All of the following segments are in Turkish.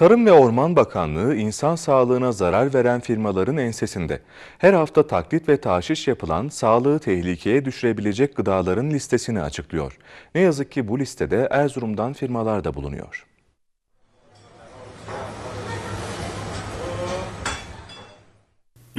Tarım ve Orman Bakanlığı insan sağlığına zarar veren firmaların ensesinde. Her hafta taklit ve taşiş yapılan sağlığı tehlikeye düşürebilecek gıdaların listesini açıklıyor. Ne yazık ki bu listede Erzurum'dan firmalar da bulunuyor.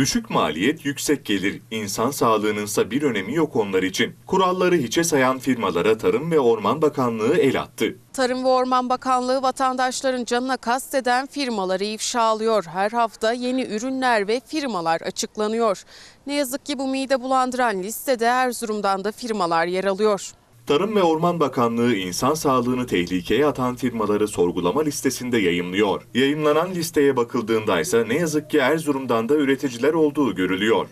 Düşük maliyet, yüksek gelir, insan sağlığınınsa bir önemi yok onlar için. Kuralları hiçe sayan firmalara Tarım ve Orman Bakanlığı el attı. Tarım ve Orman Bakanlığı vatandaşların canına kasteden firmaları ifşalıyor. Her hafta yeni ürünler ve firmalar açıklanıyor. Ne yazık ki bu mide bulandıran listede Erzurum'dan da firmalar yer alıyor. Tarım ve Orman Bakanlığı insan sağlığını tehlikeye atan firmaları sorgulama listesinde yayımlıyor. Yayımlanan listeye bakıldığında ise ne yazık ki Erzurum'dan da üreticiler olduğu görülüyor.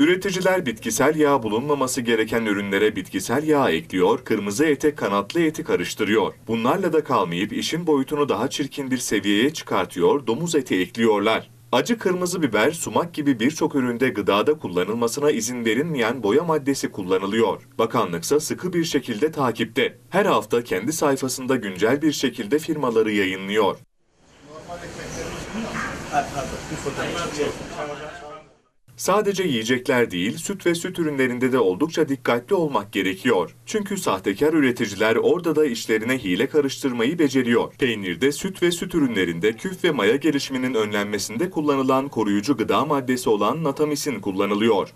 Üreticiler bitkisel yağ bulunmaması gereken ürünlere bitkisel yağ ekliyor, kırmızı ete kanatlı eti karıştırıyor. Bunlarla da kalmayıp işin boyutunu daha çirkin bir seviyeye çıkartıyor, domuz eti ekliyorlar. Acı kırmızı biber, sumak gibi birçok üründe gıdada kullanılmasına izin verilmeyen boya maddesi kullanılıyor. Bakanlıksa sıkı bir şekilde takipte. Her hafta kendi sayfasında güncel bir şekilde firmaları yayınlıyor. Sadece yiyecekler değil, süt ve süt ürünlerinde de oldukça dikkatli olmak gerekiyor. Çünkü sahtekar üreticiler orada da işlerine hile karıştırmayı beceriyor. Peynirde, süt ve süt ürünlerinde küf ve maya gelişiminin önlenmesinde kullanılan koruyucu gıda maddesi olan natamisin kullanılıyor.